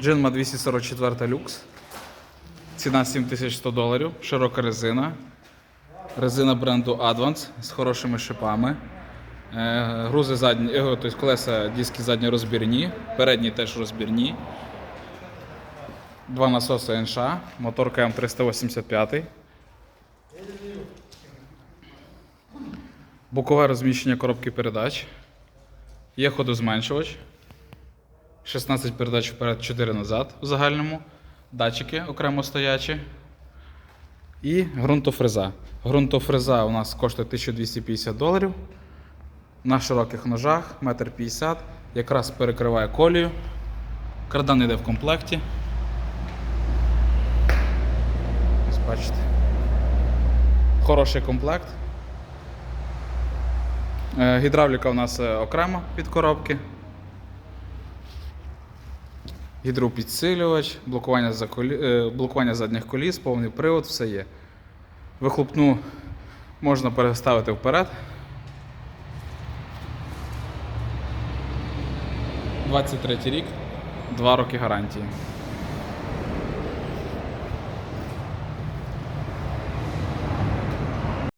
Джинма 244 люкс. Ціна 7100 доларів. Широка резина. Резина бренду Advance з хорошими шипами. Е, Грузи задні, тобто колеса, диски задні розбірні, передні теж розбірні. Два насоси НШ, мотор КМ 385. Бокове розміщення коробки передач. Є ходозменшувач. 16 передач вперед, 4 назад в загальному. Датчики окремо стоячі. І ґрунтофреза. Ґрунтофреза у нас коштує 1250 доларів. На широких ножах, 1,50 м. Якраз перекриває колію. Кардан йде в комплекті. Ось бачите. Хороший комплект. Е, Гідравліка у нас е, окремо від коробки. Гідропідсилювач, блокування, за колі... е, блокування задніх коліс, повний привод, все є. Вихлопну можна переставити вперед. 23 рік, 2 роки гарантії.